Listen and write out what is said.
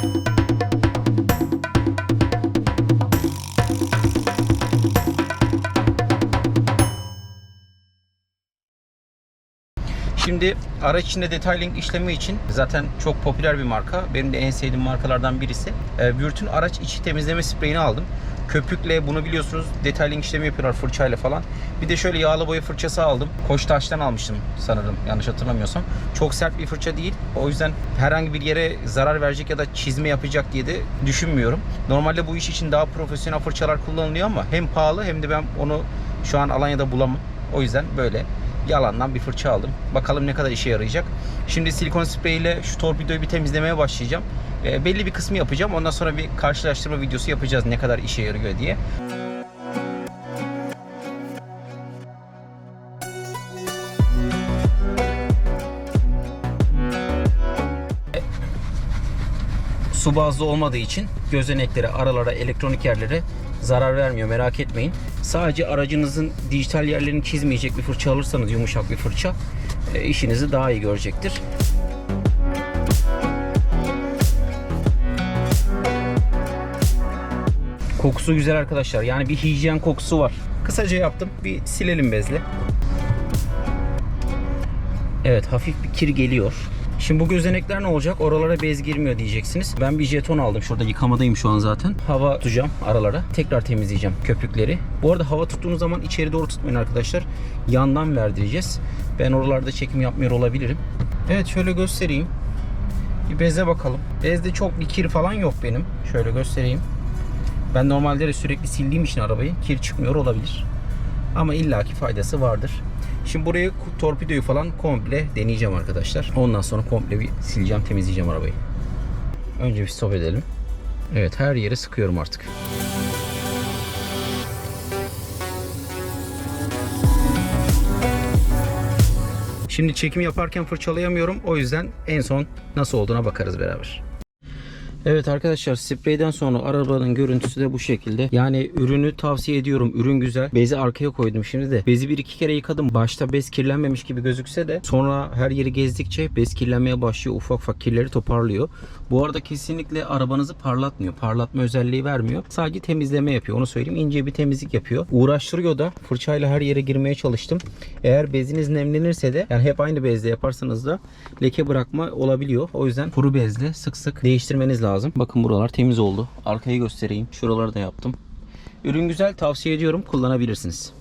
Şimdi araç içinde detailing işlemi için zaten çok popüler bir marka. Benim de en sevdiğim markalardan birisi. Ee, Vürt'ün araç içi temizleme spreyini aldım. Köpükle bunu biliyorsunuz detailing işlemi yapıyorlar fırçayla falan. Bir de şöyle yağlı boya fırçası aldım. Koçtaş'tan almıştım sanırım yanlış hatırlamıyorsam. Çok sert bir fırça değil. O yüzden herhangi bir yere zarar verecek ya da çizme yapacak diye de düşünmüyorum. Normalde bu iş için daha profesyonel fırçalar kullanılıyor ama hem pahalı hem de ben onu şu an Alanya'da bulamam. O yüzden böyle yalandan bir fırça aldım. Bakalım ne kadar işe yarayacak. Şimdi silikon sprey ile şu torpidoyu bir temizlemeye başlayacağım. E, belli bir kısmı yapacağım. Ondan sonra bir karşılaştırma videosu yapacağız ne kadar işe yarıyor diye. su bazlı olmadığı için gözeneklere, aralara, elektronik yerlere zarar vermiyor merak etmeyin. Sadece aracınızın dijital yerlerini çizmeyecek bir fırça alırsanız yumuşak bir fırça e, işinizi daha iyi görecektir. Kokusu güzel arkadaşlar. Yani bir hijyen kokusu var. Kısaca yaptım. Bir silelim bezle. Evet hafif bir kir geliyor. Şimdi bu gözenekler ne olacak? Oralara bez girmiyor diyeceksiniz. Ben bir jeton aldım. Şurada yıkamadayım şu an zaten. Hava tutacağım aralara. Tekrar temizleyeceğim köpükleri. Bu arada hava tuttuğunuz zaman içeri doğru tutmayın arkadaşlar. Yandan verdireceğiz. Ben oralarda çekim yapmıyor olabilirim. Evet şöyle göstereyim. Bir beze bakalım. Bezde çok bir kir falan yok benim. Şöyle göstereyim. Ben normalde de sürekli sildiğim için arabayı kir çıkmıyor olabilir. Ama illaki faydası vardır. Şimdi burayı torpidoyu falan komple deneyeceğim arkadaşlar. Ondan sonra komple bir sileceğim, temizleyeceğim arabayı. Önce bir stop edelim. Evet her yere sıkıyorum artık. Şimdi çekim yaparken fırçalayamıyorum. O yüzden en son nasıl olduğuna bakarız beraber. Evet arkadaşlar spreyden sonra arabanın görüntüsü de bu şekilde. Yani ürünü tavsiye ediyorum. Ürün güzel. Bezi arkaya koydum şimdi de. Bezi bir iki kere yıkadım. Başta bez kirlenmemiş gibi gözükse de sonra her yeri gezdikçe bez kirlenmeye başlıyor. Ufak ufak kirleri toparlıyor. Bu arada kesinlikle arabanızı parlatmıyor. Parlatma özelliği vermiyor. Sadece temizleme yapıyor. Onu söyleyeyim. İnce bir temizlik yapıyor. Uğraştırıyor da. Fırçayla her yere girmeye çalıştım. Eğer beziniz nemlenirse de yani hep aynı bezle yaparsanız da leke bırakma olabiliyor. O yüzden kuru bezle sık sık değiştirmeniz lazım. Bakın buralar temiz oldu. Arkayı göstereyim. Şuraları da yaptım. Ürün güzel. Tavsiye ediyorum. Kullanabilirsiniz.